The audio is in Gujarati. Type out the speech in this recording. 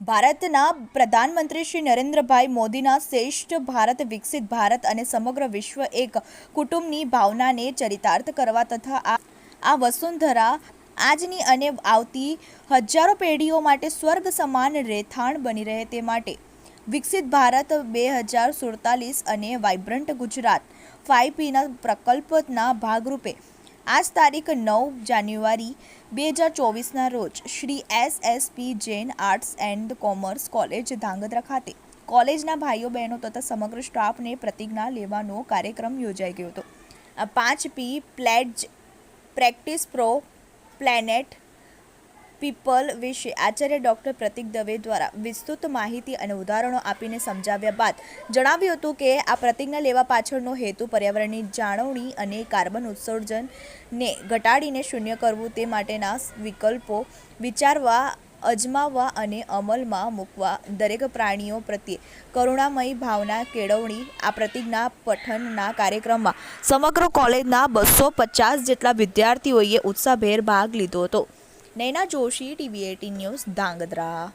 ભારતના પ્રધાનમંત્રી શ્રી નરેન્દ્રભાઈ મોદીના શ્રેષ્ઠ ભારત, વિકસિત ભારત અને સમગ્ર વિશ્વ એક કુટુંબની ભાવનાને ચરિતાર્થ કરવા તથા આ આ વસુંધરા આજની અને આવતી હજારો પેઢીઓ માટે સ્વર્ગ સમાન રહેઠાણ બની રહે તે માટે. વિકસિત ભારત બે હજાર સુડતાલીસ અને વાઇબ્રન્ટ ગુજરાત ફાઇવ પીના પ્રકલ્પના ભાગરૂપે આજ તારીખ નવ જાન્યુઆરી બે હજાર ચોવીસના રોજ Shri S S P Jain arts and commerce college Dhangadhra ખાતે કોલેજના ભાઈઓ બહેનો તથા સમગ્ર સ્ટાફને પ્રતિજ્ઞા લેવાનો કાર્યક્રમ યોજાઈ ગયો હતો. પાંચ P pledge practice pro planet people વિશે આચાર્ય ડૉક્ટર પ્રતિક દવે દ્વારા વિસ્તૃત માહિતી અને ઉદાહરણો આપીને સમજાવ્યા બાદ જણાવ્યું હતું કે આ પ્રતિજ્ઞા લેવા પાછળનો હેતુ પર્યાવરણની જાળવણી અને કાર્બન ઉત્સર્જનને ઘટાડીને શૂન્ય કરવું તે માટેના વિકલ્પો વિચારવા, અજમાવવા અને અમલમાં મૂકવા દરેક પ્રાણીઓ પ્રત્યે કરુણામય ભાવના કેળવણી આ પ્રતિજ્ઞા પઠનના કાર્યક્રમમાં સમગ્ર કોલેજના બસો પચાસ જેટલા વિદ્યાર્થીઓએ ઉત્સાહભેર ભાગ લીધો હતો. Naina Joshi TV eighteen news Dhangadhra.